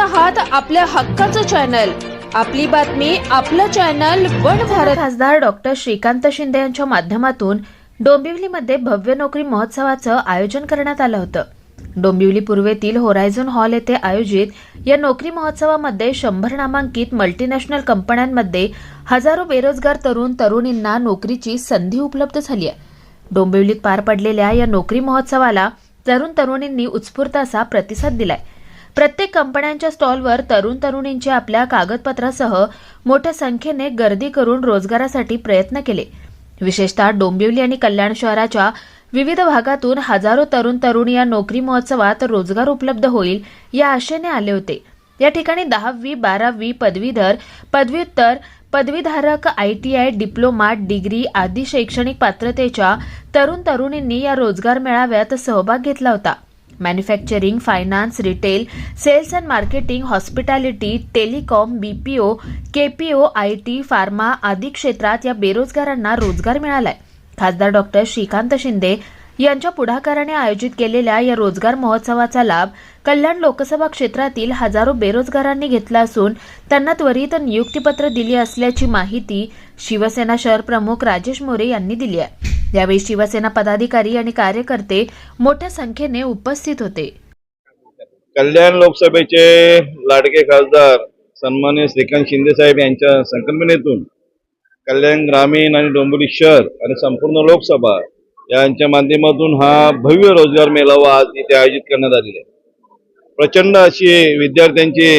आहात आपल्या हक्काचं चॅनल. आपली बातमी आपलं चॅनल वन भारत. खासदार डॉक्टर श्रीकांत शिंदे यांच्या माध्यमातून डोंबिवलीमध्ये भव्य नोकरी महोत्सवाचं आयोजन करण्यात आलं होतं. डोंबिवली पूर्वेतील होरायझन हॉल येथे आयोजित या नोकरी महोत्सवामध्ये शंभर नामांकित मल्टीनॅशनल कंपन्यांमध्ये हजारो बेरोजगार तरुण तरुणींना नोकरीची संधी उपलब्ध झाली आहे. डोंबिवलीत पार पडलेल्या या नोकरी महोत्सवाला तरुण तरुणींनी उत्स्फूर्त असा प्रतिसाद दिलाय. प्रत्येक कंपन्यांच्या स्टॉलवर तरुण तरुणींचे आपल्या कागदपत्रासह मोठ्या संख्येने गर्दी करून रोजगारासाठी प्रयत्न केले. विशेषतः डोंबिवली आणि कल्याण शहराच्या विविध भागातून हजारो तरुण तरुणी या नोकरी महोत्सवात रोजगार उपलब्ध होईल या आशेने आले होते. या ठिकाणी दहावी बारावी पदवीधर पदव्युत्तर पदवीधारक I T I diploma degree आदी शैक्षणिक पात्रतेच्या तरुण तरुणींनी या रोजगार मेळाव्यात सहभाग घेतला होता. Manufacturing finance retail sales and marketing hospitality telecom BPO KPO I T pharma आदी क्षेत्रात या बेरोजगारांना रोजगार मिळालाय. खासदार डॉक्टर श्रीकांत शिंदे यांच्या पुढाकाराने आयोजित केलेल्या या रोजगार महोत्सवाचा लाभ कल्याण लोकसभा क्षेत्रातील हजारो बेरोजगारांनी घेतला असून त्यांना त्वरित नियुक्तीपत्र दिली असल्याची माहिती शिवसेना शहर प्रमुख राजेश मोरे यांनी दिली आहे. यावेळी शिवसेना पदाधिकारी आणि कार्यकर्ते मोठ्या संख्येने उपस्थित होते. कल्याण लोकसभेचे लाडके खासदार सन्मान्य श्रीकांत शिंदे साहेब यांच्या संकल्पनेतून कल्याण ग्रामीण आणि डोंबिवली शहर आणि संपूर्ण लोकसभा यांच्या माध्यमातून हा भव्य रोजगार मेळावा आज इथे आयोजित करण्यात आलेला आहे. प्रचंड अशी विद्यार्थ्यांची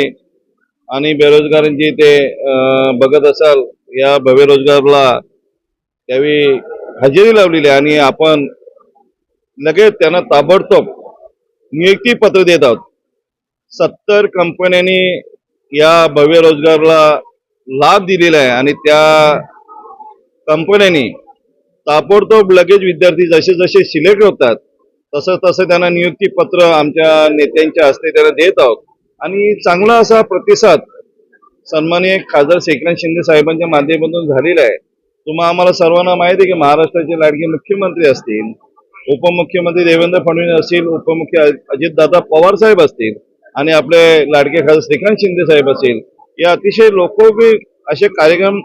आणि बेरोजगारांची ते अं, बघत असाल या भव्य रोजगारला त्यावेळी हजेरी लावलेली आहे आणि आपण लगेच त्यांना ताबडतोब नियुक्ती पत्र देत आहोत. सत्तर कंपन्यांनी या भव्य रोजगारला लाभ दिलेला आहे आणि त्या कंपन्यांनी ताबडतोब लगेच विद्यार्थी जसे जसे सिलेक्ट होतात तसं तसं त्यांना नियुक्ती पत्र आमच्या नेत्यांच्या हस्ते त्यांना देत आहोत. आणि चांगला असा प्रतिसाद सन्माननीय खासदार श्रीकांत शिंदे साहेबांच्या माध्यमातून झालेला आहे. तुम्हा आम्हाला सर्वांना माहिती आहे की महाराष्ट्राचे लाडके मुख्यमंत्री असतील उपमुख्यमंत्री देवेंद्र फडणवीस असतील उपमुख्य अजितदादा पवार साहेब असतील आणि आपले लाडके खासदार श्रीकांत शिंदे साहेब असतील हे अतिशय लोकोपयोगी असे कार्यक्रम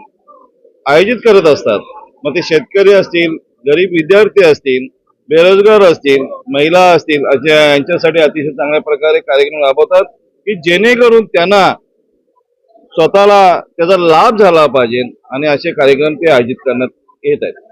आयोजित करत असतात. मग ते शेतकरी असतील गरीब विद्यार्थी असतील बेरोजगार असतील महिला असतील अशा यांच्यासाठी अतिशय चांगल्या प्रकारे कार्यक्रम राबवतात की जेणेकरून त्यांना स्वतःला त्याचा लाभ झाला पाहिजे. आणि असे कार्यक्रम ते आयोजित करण्यात येत आहेत.